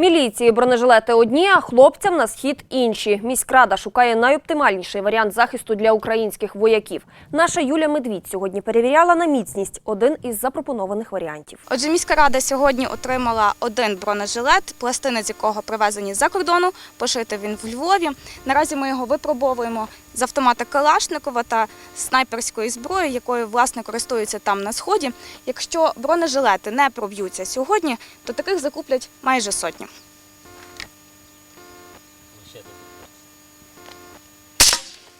Міліції бронежилети одні, а хлопцям на схід інші. Міськрада шукає найоптимальніший варіант захисту для українських вояків. Наша Юля Медвідь сьогодні перевіряла на міцність один із запропонованих варіантів. Отже, міська рада сьогодні отримала один бронежилет, пластини з якого привезені з-за кордону. Пошитий він в Львові. Наразі ми його випробовуємо з автомата Калашникова та снайперської зброї, якою власне користуються там на сході. Якщо бронежилети не проб'ються сьогодні, то таких закуплять майже сотню.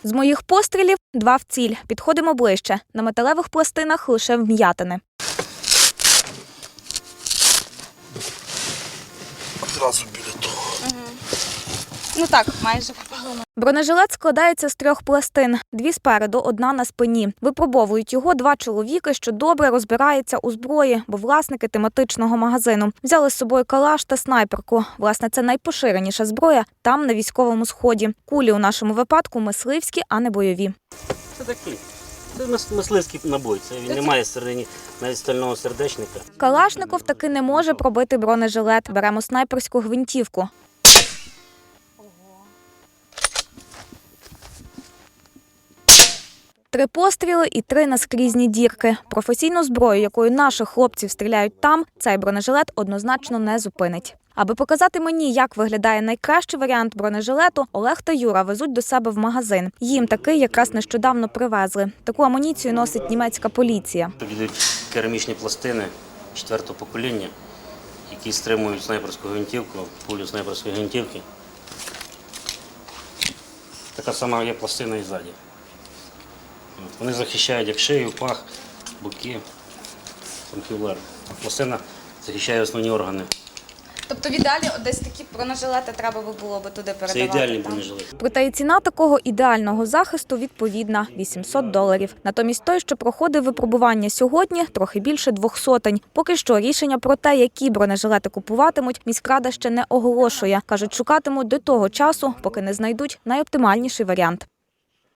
З моїх пострілів два в ціль. Підходимо ближче. На металевих пластинах лише вм'ятини. Одразу. Ну так, майже. Бронежилет складається з трьох пластин: дві спереду, одна на спині. Випробовують його два чоловіки, що добре розбираються у зброї, бо власники тематичного магазину взяли з собою калаш та снайперку. Власне, це найпоширеніша зброя там на військовому сході. Кулі у нашому випадку мисливські, а не бойові. Це такий. Це мис- мисливський набой. Це він не має всередині навіть стального сердечника. Калашников таки не може пробити бронежилет. Беремо снайперську гвинтівку. Три постріли і три наскрізні дірки. Професійну зброю, якою наших хлопців стріляють там, цей бронежилет однозначно не зупинить. Аби показати мені, як виглядає найкращий варіант бронежилету, Олег та Юра везуть до себе в магазин. Їм такий якраз нещодавно привезли. Таку амуніцію носить німецька поліція. Тут йдуть керамічні пластини четвертого покоління, які стримують снайперську гвинтівку, пулю снайперської гвинтівки. Така сама є пластина і ззаді. От, Вони захищають як шию, пах, боки, конхюлер. А пластина захищає основні органи. Тобто в ідеалі десь такі бронежилети треба би було би туди Це передавати. ідеальний так? бронежилет. Проте і ціна такого ідеального захисту відповідна 800 доларів. Натомість той, що проходив випробування сьогодні, трохи більше двох сотень. Поки що рішення про те, які бронежилети купуватимуть, міськрада ще не оголошує. кажуть, шукатимуть до того часу, поки не знайдуть найоптимальніший варіант.